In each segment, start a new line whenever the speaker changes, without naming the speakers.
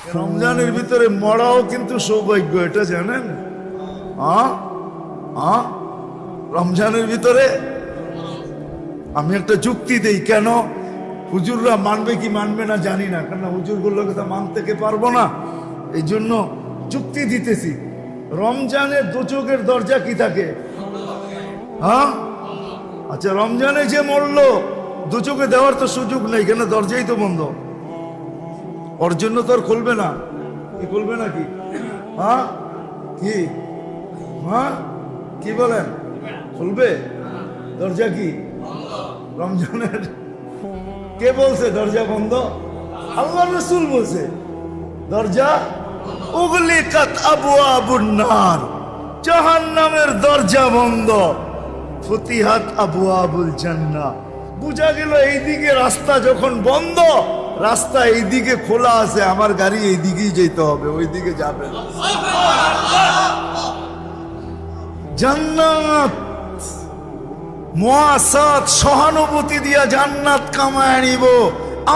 রমজানের ভিতরে মরাও কিন্তু সৌভাগ্য, এটা জানেন? রমজানের ভিতরে আমি একটা যুক্তি দেই, কেন? হুজুররা মানবে কি মানবে না জানি না, কেন হুজুর বলল কথা মানতে পারব না? এই জন্য যুক্তি দিতেছি, রমজানের দুচোখের দরজা কি থাকে? হ্যাঁ আচ্ছা রমজানে যে মরলো দু চোখে দেওয়ার তো সুযোগ নেই, কেন দরজাই তো বন্ধ? ওর জন্য তো আর খুলবে না। কি খুলবে নাকি হ্যাঁ? কি? হ্যাঁ? কি বলেন? খুলবে? দরজা কি? রমজানের কে বলছে দরজা বন্ধ? আল্লাহ রসুল বলছে, দরজা উগলি কাত আবু আবুর নার, জাহান্নামের দরজা বন্ধ। ফতিহাত আবু আবুল জান্না বুঝা গেল এইদিকে রাস্তা যখন বন্ধ রাস্তা এইদিকে খোলা আছে, আমার গাড়ি এইদিকেই যেতে হবে, ওইদিকে যাবে না। জান্নাত! মহাসাত সহানুভূতি দিয়া জান্নাত কামায় নিব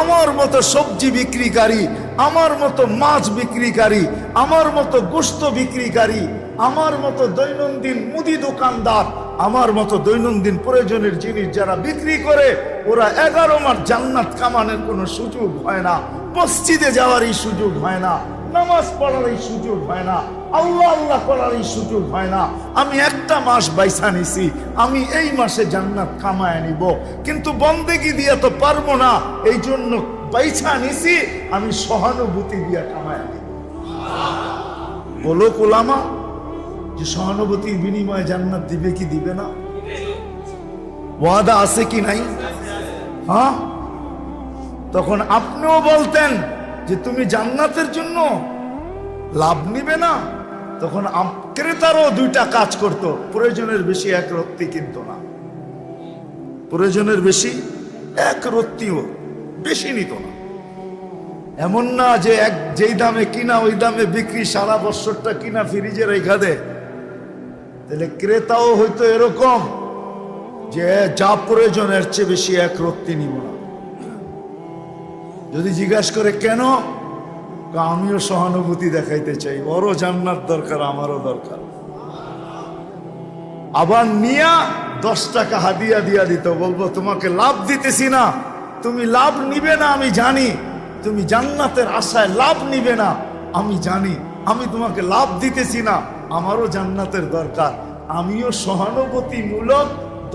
আমার মতো সবজি বিক্রিকারী, আমার মতো মাছ বিক্রিকারী, আমার মতো গোস্ত বিক্রিকারী, আমার মতো দৈনন্দিন মুদি দোকানদার আমার মতো দৈনন্দিন প্রয়োজনের জিনিস যারা বিক্রি করে, ওরা এগারো মাস জান্নাত কামানোর কোনো সুযোগ হয় না। মসজিদে যাওয়ার এই সুযোগ হয় না, নামাজ পড়ার এই সুযোগ হয় না, আল্লাহ আল্লাহ এই সুযোগ হয় না। আমি একটা মাস বাইসা নিছি, আমি এই মাসে জান্নাত কামায় নিব, কিন্তু বন্দেগি দিয়ে তো পারব না এই জন্য বাইসা নিছি, আমি সহানুভূতি দিয়ে কামায় নিব। বলো কোলামা যে সহানুভূতির বিনিময়ে জান্নাত দিবে কি দিবে না? ওয়াদা আছে কি নাই? হ্যাঁ? তখন আপনিও বলতেন যে তুমি জান্নাতের জন্য লাভ নিবে না। তখন ক্রেতারও দুইটা কাজ করত, প্রয়োজনের বেশি এক রত্তি কিনত না। প্রয়োজনের বেশি এক রত্তিও বেশি নিত না। এমন না যে এক, যেই দামে কিনা, ওই দামে বিক্রি সারা বছরটা কিনা ফ্রিজে রেখা দেয়। তাহলে ক্রেতাও হয়তো এরকম যে যা প্রয়োজন এর চেয়ে বেশি এক রত্তি নিব না। যদি জিজ্ঞাসা করে কেন আমিও সহানুভূতি দেখাইতে চাই। ওরও জান্নাত দরকার, আমারও দরকার। আবার নিয়া দশ টাকা হাদিয়া দিয়া দিত, বলব তোমাকে লাভ দিতেছি না, তুমি লাভ নিবে না, আমি জানি। তুমি জান্নাতের আশায় লাভ নিবে না, আমি জানি। আমি তোমাকে লাভ দিতেছি না। আমারও জান্নাতের দরকার। আমিও সহানুভূতিমূলক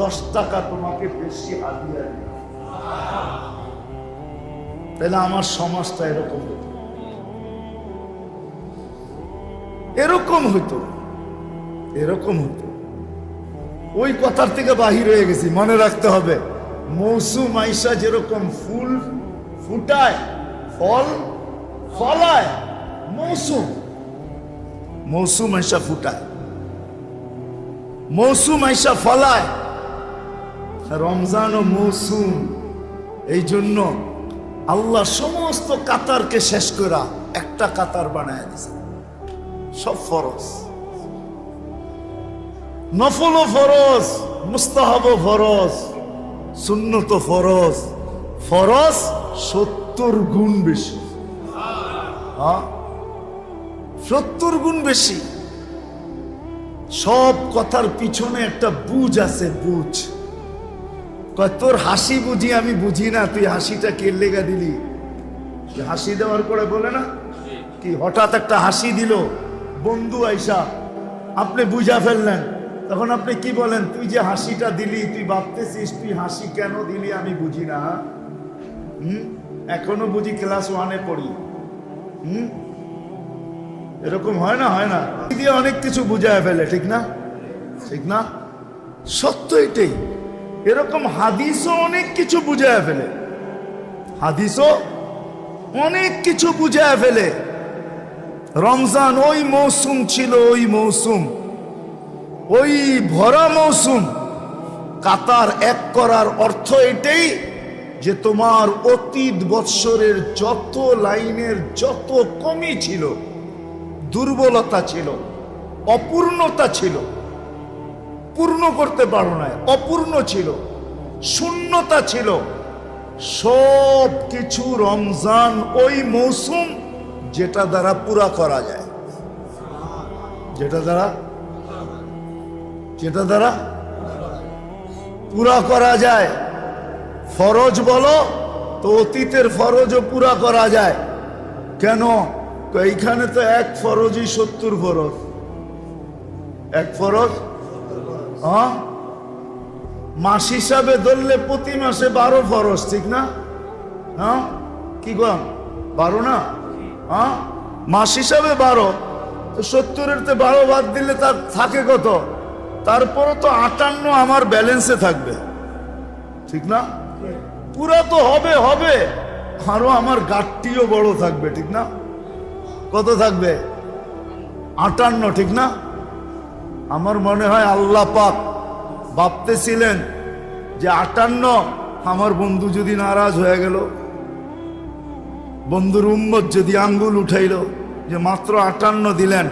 দশ টাকা তোমাকে বেশি হাদিয়া তাহলে আমার সমাজটা এরকম হতো। এরকম হতো এরকম হতো ওই কথার থেকে বাহির হয়ে গেছি, মনে রাখতে হবে। মৌসুম আইসা যেরকম ফুল ফুটায়, ফল ফলায়, মৌসুম। মৌসুম আইসা ফুটায়। মৌসুম আইসা ফলায়। রমজান ও মৌসুম, এই জন্য আল্লাহ সমস্ত কাতারকে শেষ করা একটা কাতার বানায় দিছে। সব ফরজ। নফল ফরজ মুস্তাহাব ফরজ সুন্নত ফরজ। ফরজ সত্তর গুণ বেশি। হ্যাঁ? সত্তর গুণ বেশি। সব কথার পিছনে একটা বুঝ আছে, বুঝ। তোর হাসি বুঝি, আমি বুঝি না, তুই হাসিটা কে লেগা দিলি? হাসি দেওয়ার পরে বলে না? কি হঠাৎ একটা হাসি দিল? বন্ধু আইসা, আপনি বুঝা ফেললেন। তখন আপনি কি বলেন? তুই যে হাসিটা দিলি, তুই ভাবতেছিস, তুই হাসি কেন দিলি, আমি বুঝি না। হুম? এখনও বুঝি ক্লাস ওয়ানে পড়ি। হুম? এরকম হয় না হয় না। দিয়ে অনেক কিছু বুঝায় ফেলে, ঠিক না? ঠিক না? সত্য এটাই। এরকম হাদিসও অনেক কিছু বুঝায় ফেলে। হাদিসও অনেক কিছু বুঝায় ফেলে। রমজান ওই মৌসুম ছিল ওই মৌসুম। ওই ভরা মৌসুম। কাতার এক করার অর্থ এটাই যে তোমার অতীত বৎসরের যত লাইনের যত কমি ছিল দুর্বলতা ছিল, অপূর্ণতা ছিল, পূর্ণ করতে পারো না, অপূর্ণ ছিল, শূন্যতা ছিল। সব কিছু রমজান ওই মৌসুম যেটা দ্বারা পুরা করা যায়। যেটা দ্বারা? যেটা দ্বারা? পুরা করা যায়। ফরজ বলো, তো অতীতের ফরজও পুরা করা যায়। কেন? তো এইখানে তো এক ফরজই সত্তর ফরজ। এক ফরজ? হ্যাঁ? মাস হিসাবে ধরলে প্রতি মাসে বারো ফরজ, ঠিক না? হ্যাঁ? কি কম? বারো না? হ্যাঁ? মাস হিসাবে বারো। তো সত্তরের তে বারো বাদ দিলে তার থাকে কত? তারপরে তো আটান্ন আমার ব্যালেন্সে থাকবে। ঠিক না? পুরা তো হবে হবে। আরও আমার গাঠটিও বড় থাকবে, ঠিক না? কত থাকবে? আটান্ন, ঠিক না? আমার মনে হয় আল্লাহ পাক ভাবতেছিলেন যে আটান্ন আমার বন্ধু যদি নারাজ হয়ে গেল, বন্ধুর উম্মত যদি আঙ্গুল উঠাইল যে মাত্র আটান্ন দিলেন,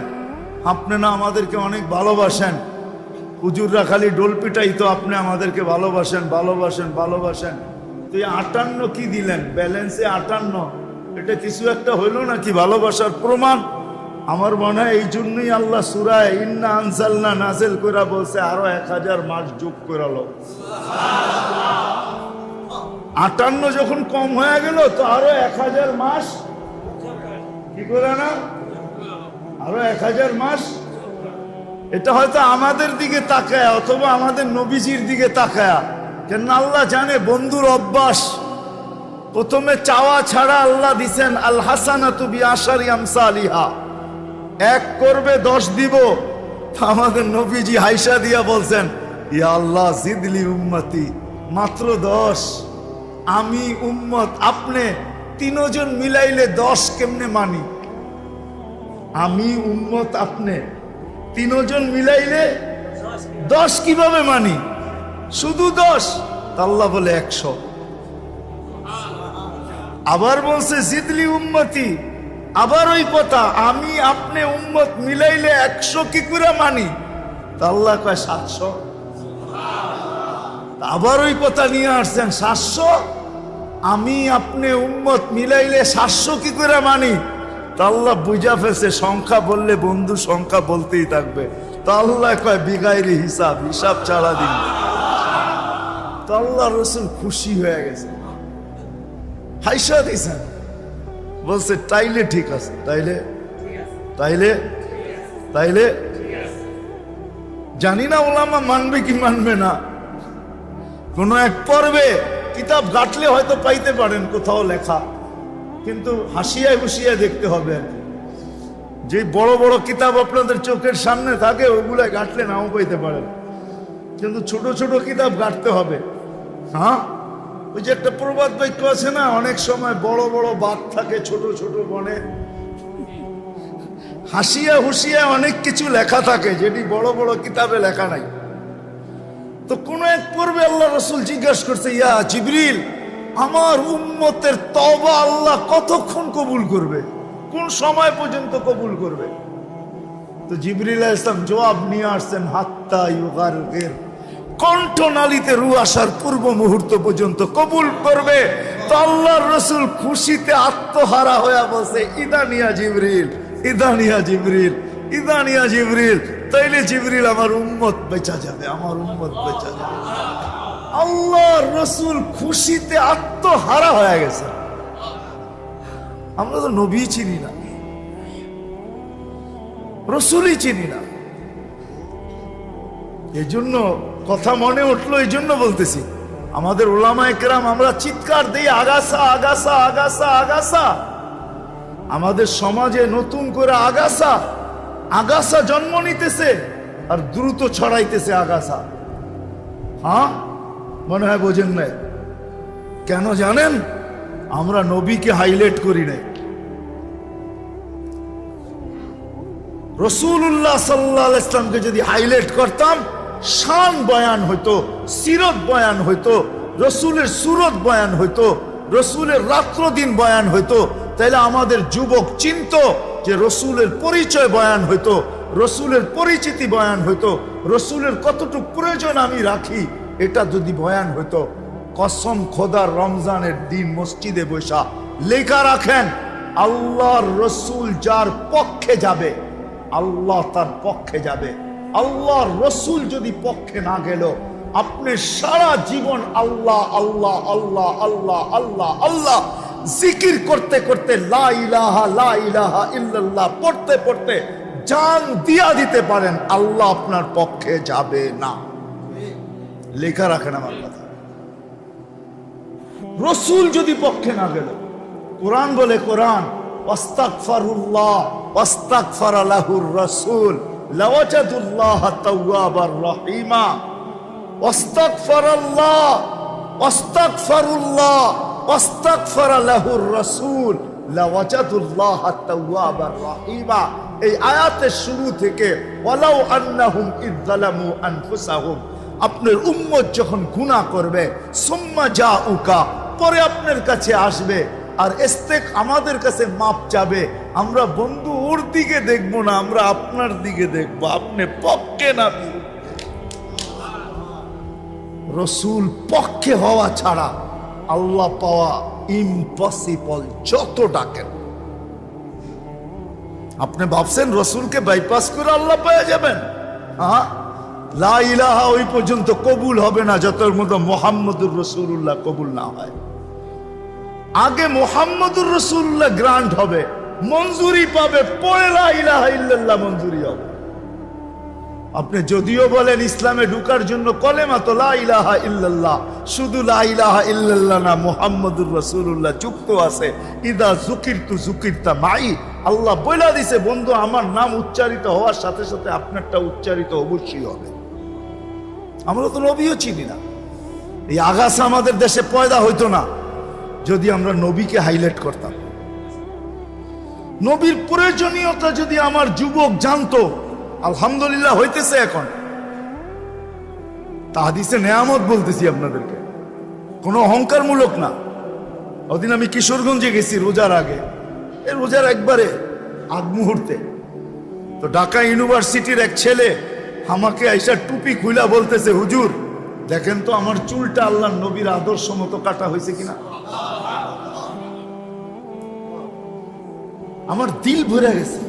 আপনি না আমাদেরকে অনেক ভালোবাসেন? হুজুররা খালি ডোল পিটাই তো আপনি আমাদেরকে ভালোবাসেন ভালোবাসেন ভালোবাসেন। তো এই আটান্ন কি দিলেন? ব্যালেন্সে আটান্ন। এটা কিছু একটা হইল নাকি ভালোবাসার প্রমাণ? আমার মনে হয় এই জন্যই আল্লাহ সুরায় ইন্না আনসাল্লা নাজেল কইরা বলছে, আরও এক হাজার মাস যোগ করালো আটান্ন যখন কম হয়ে গেল, তো আরও এক হাজার মাস। কি করে না? আরও এক হাজার মাস। এটা হয়তো আমাদের দিকে তাকায়, অথবা আমাদের নবীজির দিকে তাকায়। কেন আল্লাহ জানে বন্ধুর অভ্যাস। প্রথমে চাওয়া ছাড়া আল্লাহ দিছেন, আল হাসানা তুবি আশারি আমসা আলিহা এক করবে, দশ দিব। আমাদের নবীজি হাইসা দিয়া বলছেন, ইয়া আল্লাহ জিদলি উম্মতি, মাত্র দশ। আমি উম্মত, আপনি তিনজন মিলাইলে দশ কেমনে মানি? আমি উম্মত, আপনি তিনজন মিলাইলে দশ কীভাবে মানি? শুধু দশ? আল্লাহ বলে একশো। আবার বলছে, জিদলি উম্মতি। আবার ওই কথা, আমি আপনি উম্মত মিলাইলে একশো কি করে মানি? তা আল্লাহ কয়, সাতশো। আবার ওই কথা নিয়ে আসছেন, সাতশো? আমি আপনি উম্মত মিলাইলে সাতশো কি করে মানি? তা আল্লাহ বুঝা ফেলছে, সংখ্যা বললে বন্ধু সংখ্যা বলতেই থাকবে। তা আল্লাহ কয়, বিগাইরি হিসাব হিসাব ছাড়া দিন। তো আল্লাহ রসুল খুশি হয়ে গেছে। হাইসা দিছেন বলছে, তাইলে ঠিক আছে। তাইলে? তাইলে? তাইলে? জানি না, ওলামা মানবে কি মানবে না। কোন এক পর্বে কিতাব গাটলে হয়তো পাইতে পারেন কোথাও লেখা। কিন্তু হাসিয়ায় হুসিয়ায় দেখতে হবে। আর। যে বড় বড় কিতাব আপনাদের চোখের সামনে থাকে, ওগুলা গাঁটলে নাও পাইতে পারেন। কিন্তু ছোট ছোট কিতাব গাঁটতে হবে। হ্যাঁ? ওই যে একটা প্রবাদ বাক্য আছে না, অনেক সময় বড় বড় বাদ থাকে ছোট ছোট বনে। হাসিয়া হুসিয়া অনেক কিছু লেখা থাকে, যেটি বড় বড় কিতাবে লেখা নাই। তো কোন এক পূর্বে আল্লাহ রসুল জিজ্ঞাসা করছে, ইয়া জিবরিল, আমার উম্মতের তবা আল্লাহ কতক্ষণ কবুল করবে? কোন সময় পর্যন্ত কবুল করবে? তো জিবরিল ইসলাম জবাব নিয়ে আসছেন, হাত্তা ইউগার কণ্ঠনালীতে রু আসার পূর্ব মুহূর্ত পর্যন্ত কবুল করবে তো আল্লাহর রসুল খুশিতে আত্মহারা হয়ে বলছে ইদানিয়া জিবরিল ইদানিয়া জিবরিল ইদানিয়া জিবরিল। তাইলে জিবরিল আমার উম্মত বেচা যাবে, আমার উম্মত বেচা যাবে। আল্লাহর রসুল খুশিতে আত্মহারা হয়ে গেছে। আমরা তো নবী চিনি না, রসুলই চিনি না। এই জন্য কথা মনে উঠল এই জন্য বলতেছি। আমাদের ওলামা একরাম আমরা চিৎকার দিই আগাসা আগাসা আগাসা আগাসা আমাদের সমাজে নতুন করে আগাসা আগাসা জন্ম নিতেছে আর দ্রুত ছড়াইতেছে আগাসা হ্যাঁ? মনে হয় বোঝেন নাই। কেন জানেন? আমরা নবীকে হাইলাইট করি নাই। রসুল্লাহ সাল্লাহ ইসলামকে যদি হাইলাইট করতাম শান বয়ান হইতো, সিরত বয়ান হইতো, রসুলের সুরত বয়ান হইতো, রসুলের রাত্র দিন বয়ান হইতো। তাইলে আমাদের যুবক চিন্ত যে রসুলের পরিচয় বয়ান হইতো, রসুলের পরিচিতি বয়ান হইতো, রসুলের কতটুক প্রয়োজন আমি রাখি, এটা যদি বয়ান হইতো, কসম খোদার রমজানের দিন মসজিদে বৈশা লেখা রাখেন, আল্লাহর রসুল যার পক্ষে যাবে, আল্লাহ তার পক্ষে যাবে। আল্লাহর রসুল যদি পক্ষে না গেল, আপনি সারা জীবন আল্লাহ আল্লাহ আল্লাহ আল্লাহ আল্লাহ আল্লাহ জিকির করতে করতে পড়তে পড়তে জান দিয়া দিতে পারেন, আল্লাহ আপনার পক্ষে যাবে না। লেখা রাখেন আমার কথা। রসুল যদি পক্ষে না গেল, কোরআন বলে কোরআন, ওয়াস্তাগফারুল্লাহ ওয়াস্তাগফার লাহুর রাসূল। তাওয়াবার রহিমা। লাহুর রাসূল। তাওয়াবার রহিমা। এই আয়াতের শুরু থেকে ওয়ালাউ আন্নাহুম আনফুসাহুম। আপনার উম্মত যখন গুনাহ করবে, সুম্মা জাউকা, পরে আপনার কাছে আসবে। আর এস্তেক আমাদের কাছে মাপ চাবে, আমরা বন্ধু ওর দিকে দেখব না, আমরা আপনার দিকে দেখব। আপনি পক্ষে না। রসুল পক্ষে হওয়া ছাড়া আল্লাহ পাওয়া ইম্পসিবল যত ডাকেন আপনি ভাবছেন রসুলকে বাইপাস করে আল্লাহ পেয়ে যাবেন? লা ইলাহা ওই পর্যন্ত কবুল হবে না যতর মতো মোহাম্মদুর রসুল্লাহ কবুল না হয়। আগে মোহাম্মদুর রসুল্লাহ গ্রান্ট হবে। মঞ্জুরি পাবে, পরে লা ইলাহা ইল্লাল্লাহ মঞ্জুরি হবে। আপনি যদিও বলেন ইসলামে ঢুকার জন্য কলেমা তো ইলাহা ইল্লাল্লাহ, শুধু লা ইলাহা ইল্লাল্লাহ না, মুহাম্মদুর রাসূলুল্লাহ যুক্ত আছে। ইদা যুকিরতু যুকিরতা মাই, আল্লাহ বইলা দিছে, বন্ধু, আমার নাম উচ্চারিত হওয়ার সাথে সাথে আপনারটা উচ্চারিত অবশ্যই হবে। আমরা তো নবীও চিনি না। এই আগাছা আমাদের দেশে পয়দা হইতো না, যদি আমরা নবীকে হাইলাইট করতাম। নবীর প্রয়োজনীয়তা যদি আমার যুবক জানতো, আলহামদুলিল্লাহ হইতেছে এখন। তাহাদিসে নেয়ামত বলতেছি আপনাদেরকে। কোনো অহংকারমূলক না। ওদিন আমি কিশোরগঞ্জে গেছি রোজার আগে। এ রোজার একবারে আগ মুহূর্তে। তো ঢাকা ইউনিভার্সিটির এক ছেলে আমাকে আইসা টুপি খুইলা বলতেছে, হুজুর, দেখেন তো আমার চুলটা আল্লাহ নবীর আদর্শ মতো কাটা হয়েছে কিনা? আমার দিল ভরে গেছে।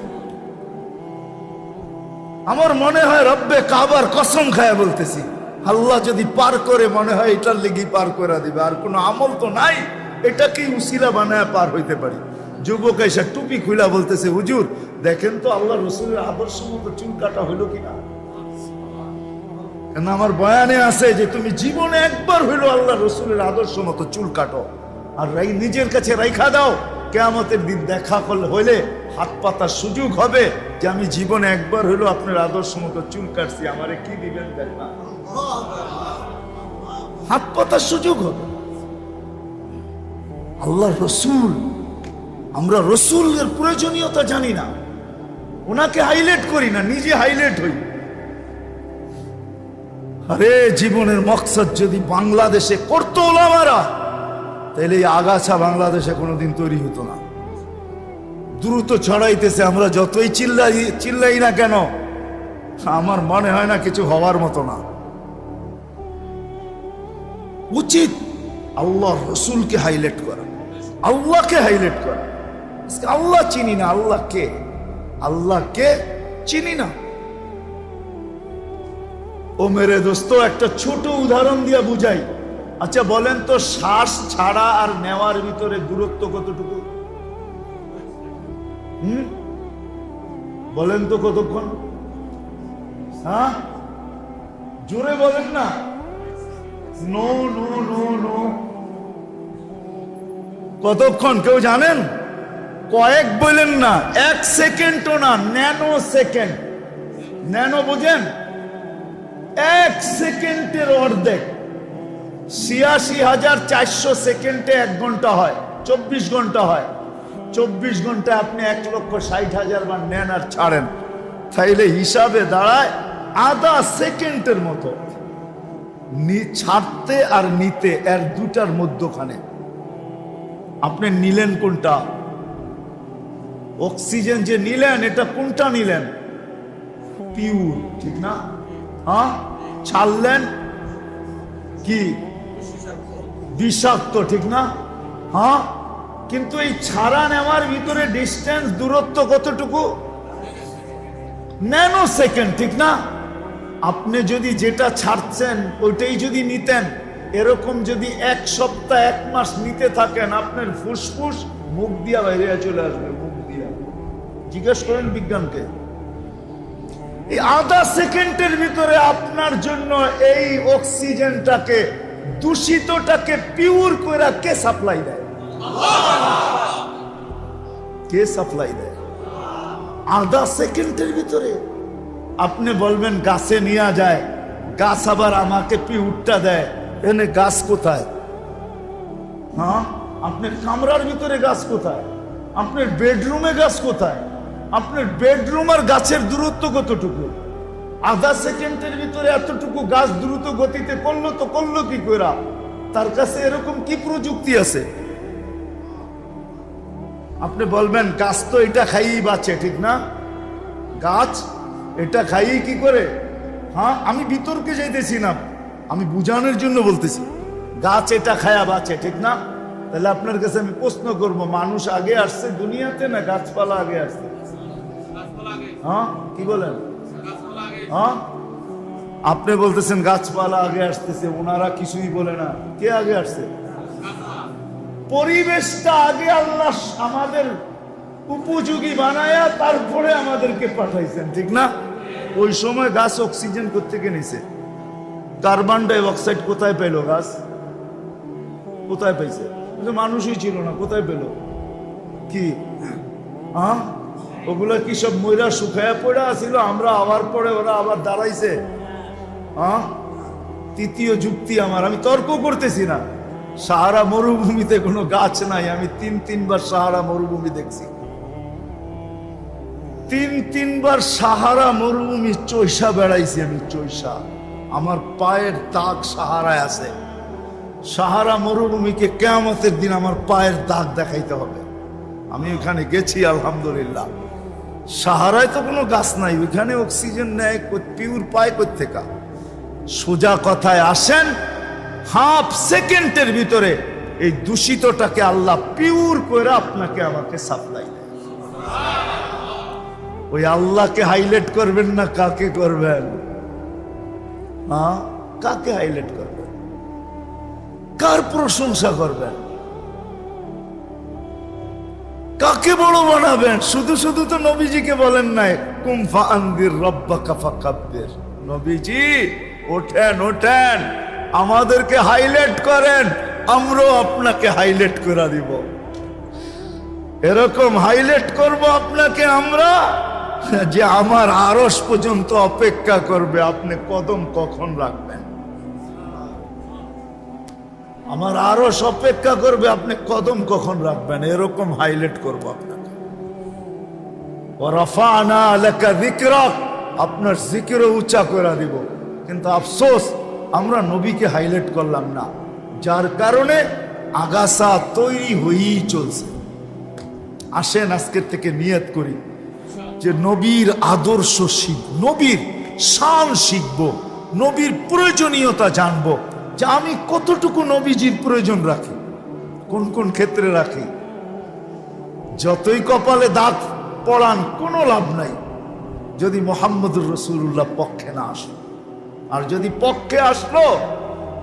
আমার মনে হয় রব্বে কাবার কসম খায় বলতেছি। আল্লাহ যদি পার করে মনে হয় এটার লেগে পার করে দিবে। আর কোনো আমল তো নাই, এটাকেই উসিলা বানায় পার হইতে পারি। যুবক এসে টুপি খুলা বলতেছে, হুজুর, দেখেন তো আল্লাহ রসুলের আদর্শ মতো চুল কাটা হইল কিনা? কেন আমার বয়ানে আছে যে তুমি জীবনে একবার হইল আল্লাহ রসুলের আদর্শ মতো চুল কাটো। আর নিজের কাছে রাইখা দাও। কেয়ামতের দিন দেখা হইলে হাত পাতার সুযোগ হবে যে আমি জীবনে একবার হইল আপনার আদর্শ মতো চুল কাটছি আমারে কি দিবেন হাত পাতার সুযোগ হবে। আল্লাহ রসুল, আমরা রসুলের প্রয়োজনীয়তা জানি না। ওনাকে হাইলাইট করি না, নিজে হাইলাইট হই। আরে, জীবনের মকসদ যদি বাংলাদেশে করতো ওলামারা তাহলে এই আগাছা বাংলাদেশে কোনোদিন তৈরি হতো না। দ্রুত ছড়াইতেছে, আমরা যতই চিল্লাই চিল্লাই না কেন, আমার মনে হয় না কিছু হওয়ার মতো না। উচিত আল্লাহ রসুলকে হাইলাইট করা, আল্লাহকে হাইলাইট করা। আল্লাহ চিনি না, আল্লাহ কে? আল্লাহ কে চিনি না। ও মেরে দোস্ত, একটা ছোট উদাহরণ দিয়ে বুঝাই। আচ্ছা বলেন তো শ্বাস ছাড়া আর নেওয়ার ভিতরে দূরত্ব কতটুকু? হুম? বলেন তো কতক্ষণ? হ্যাঁ? জোরে বলেন না। No no no no. কতক্ষণ? কেউ জানেন? কয়েক বলেন না, এক সেকেন্ডও না, ন্যানো সেকেন্ড। ন্যানো বোঝেন? এক সেকেন্ডের অর্ধেক। ছিয়াশি হাজার চারশো সেকেন্ডে এক ঘণ্টা হয়, চব্বিশ ঘণ্টা হয়। চব্বিশ ঘণ্টা আপনি এক লক্ষ ষাট হাজার বার নেন আর ছাড়েন। তাইলে হিসাবে দাঁড়ায় আধা সেকেন্ডের মতো। ছাড়তে আর নিতে এর দুটার মধ্যখানে। আপনি নিলেন কোনটা? অক্সিজেন যে নিলেন, এটা কোনটা নিলেন? পিউর, ঠিক না? হ্যাঁ? ছাড়লেন কি? বিষাক্ত, ঠিক না? হ্যাঁ? কিন্তু এই ছাড়া নেওয়ার ভিতরে ডিস্টেন্স দূরত্ব কতটুকু? ন্যানো সেকেন্ড ঠিক না? আপনি যদি যেটা ছাড়ছেন, ওইটাই যদি নিতেন, এরকম যদি এক সপ্তাহ, এক মাস নিতে থাকেন, আপনার ফুসফুস মুখ দিয়া বাইরে চলে আসবে, মুখ দিয়া। জিজ্ঞেস করেন বিজ্ঞানকে। এই আধা সেকেন্ডের ভিতরে আপনার জন্য এই অক্সিজেনটাকে দূষিতটাকে পিওর করে কে সাপ্লাই দেয়? কে সাপ্লাই দেয়? আধা সেকেন্ডের ভিতরে। আপনি বলবেন, গাছে নিয়ে যায়। গাছ আবার আমাকে পিউরটা দেয়। এনে গাছ কোথায়? হ্যাঁ? আপনার কামরার ভিতরে গাছ কোথায়? আপনার বেডরুমে গাছ কোথায়? আপনার বেডরুম আর গাছের দূরত্ব কতটুকু? আধা সেকেন্ডের ভিতরে এতটুকু গাছ দ্রুত গতিতে করল তো করল কি কইরা? তার কাছে এরকম কি প্রযুক্তি আছে? আপনি বলবেন গাছ তো এটা খাইয়েই বাঁচে ঠিক না? গাছ এটা খাইয়েই কি করে? হ্যাঁ আমি বিতর্কে যাইতেছি না। আমি বুঝানোর জন্য বলতেছি। গাছ এটা খায়া বাঁচে ঠিক না? তাহলে আপনার কাছে আমি প্রশ্ন করব মানুষ আগে আসছে দুনিয়াতে না গাছপালা আগে আসছে? হ্যাঁ কি বলেন? হ্যাঁ? আপনি বলতেছেন গাছপালা আগে আসতেছে, ওনারা কিছুই বলে না। কে আগে আসছে? পরিবেশটা আগে আল্লাহ আমাদের উপযোগী বানায়া তারপরে আমাদেরকে পাঠাইছেন, ঠিক না? ওই সময় গাছ অক্সিজেন কোথেকে নিছে? কার্বন ডাই অক্সাইড কোথায় পেল গাছ? কোথায় পাইছে মানুষই ছিল না, কোথায় পেল? কি? হ্যাঁ? ওগুলা কি সব ময়রা শুকায়া পড়ে আসিল আমরা আবার পরে ওরা আবার দাঁড়াইছে। হ্যাঁ? তৃতীয় যুক্তি আমার। আমি তর্ক করতেছি না। সাহারা মরুভূমিতে কোনো গাছ নাই। আমি তিন, তিনবার সাহারা মরুভূমি দেখছি। তিন, তিনবার সাহারা মরুভূমি চৈসা বেড়াইছি আমি চৈসা আমার পায়ের দাগ সাহারায় আছে। সাহারা মরুভূমিকে কেয়ামতের দিন আমার পায়ের দাগ দেখাইতে হবে। আমি ওখানে গেছি, আলহামদুলিল্লাহ। সাহারায় তো কোনো গাছ নাই, ওইখানে অক্সিজেন নেয় পিউর পায় কোথেকা সোজা কথায় আসেন হাফ সেকেন্ডের ভিতরে এই দূষিতটাকে আল্লাহ পিউর করে আপনাকে আমাকে সাপ্লাই ওই আল্লাহকে হাইলাইট করবেন না, কাকে করবেন? হ্যাঁ কাকে হাইলাইট করবেন? কার প্রশংসা করবেন? কাকে বড় বানাবেন? শুধু শুধু তো নবীজিকে বলেন নাই। কুমফা আন্দির রব্বা কাফা কাব্যের নবীজি, ওঠেন ওঠেন। আমাদেরকে হাইলাইট করেন, আমরাও আপনাকে হাইলাইট করে দিব। এরকম হাইলাইট করব আপনাকে আমরা, যে আমার আরস পর্যন্ত অপেক্ষা করবে। আপনি কদম কখন রাখবেন? আমার আরও অপেক্ষা করবে, আপনি কদম কখন রাখবেন? এরকম হাইলাইট করব আপনাকে। আপনার জিকিরও উঁচা করে দিব। কিন্তু আফসোস, আমরা নবীকে হাইলাইট করলাম না। যার কারণে আগাছা তৈরি হয়েই চলছে। আসেন আজকের থেকে নিয়ত করি যে নবীর আদর্শ শিখ নবীর শান শিখব, নবীর প্রয়োজনীয়তা জানব। যে আমি কতটুকু নবীজির প্রয়োজন রাখি, কোন কোন ক্ষেত্রে রাখি, যতই কপালে দাঁত পড়ান, কোনো লাভ নাই। যদি মোহাম্মদুর রসুল্লাহ পক্ষে না আসে, আর যদি পক্ষে আসলো,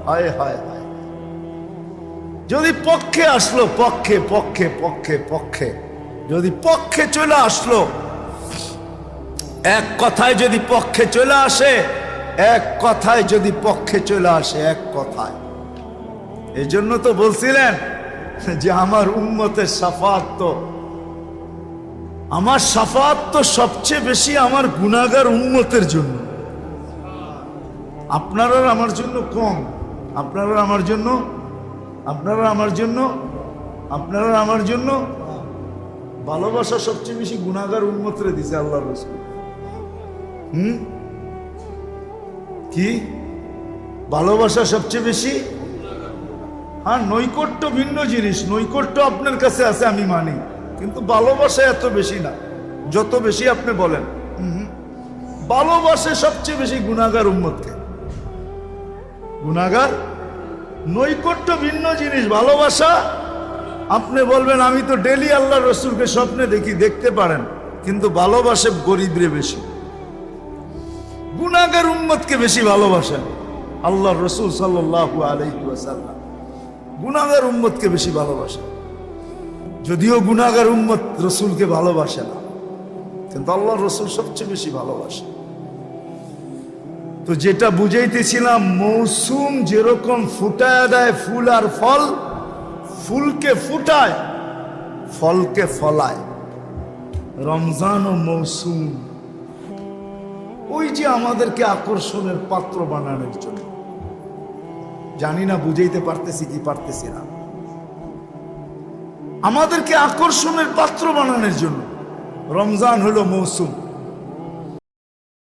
হায় হায় হায়। যদি পক্ষে আসলো, পক্ষে পক্ষে পক্ষে পক্ষে। যদি পক্ষে চলে আসলো, এক কথায় যদি পক্ষে চলে আসে এক কথায় যদি পক্ষে চলে আসে, এক কথায়। এই জন্য তো বলছিলেন যে আমার উন্মতের সাফাত তো, আমার সাফাত তো সবচেয়ে বেশি আমার গুণাগার উন্মতের জন্য। আপনারা আমার জন্য কম, আপনারা আমার জন্য, আপনারা আমার জন্য, আপনারা আমার জন্য ভালোবাসা সবচেয়ে বেশি গুণাগার উন্মতরে দিছে আল্লাহ রসুল। হুম? কি? ভালোবাসা সবচেয়ে বেশি? হ্যাঁ নৈকট্য ভিন্ন জিনিস। নৈকট্য আপনার কাছে আছে, আমি মানি। কিন্তু ভালোবাসা এত বেশি না। যত বেশি আপনি বলেন। ভালোবাসে সবচেয়ে বেশি গুণাগার উন্মতকে গুণাগার? নৈকট্য ভিন্ন জিনিস, ভালোবাসা? আপনি বলবেন, আমি তো ডেলি আল্লাহ রসুলকে স্বপ্নে দেখি, দেখতে পারেন। কিন্তু ভালোবাসে গরিবরে বেশি। গুনাগার উম্মতকে বেশি ভালোবাসেন। আল্লাহ রসুল সাল্লাহ আলাইসাল্লাম গুনাগার উম্মতকে বেশি ভালোবাসেন। যদিও গুনাগার উম্মত রসুলকে ভালোবাসে না, কিন্তু আল্লাহ রসুল সবচেয়ে বেশি ভালোবাসে তো যেটা বুঝাইতেছিলাম, মৌসুম যেরকম ফুটায় দেয় ফুল আর ফল, ফুলকে ফুটায়, ফলকে ফলায়। রমজান ও মৌসুম ওই যে আমাদেরকে আকর্ষণের পাত্র বানানোর জন্য। জানি না, বুঝাইতে পারতেছি কি পারতেছি না। আমাদেরকে আকর্ষণের পাত্র বানানোর জন্য। রমজান হলো মৌসুম।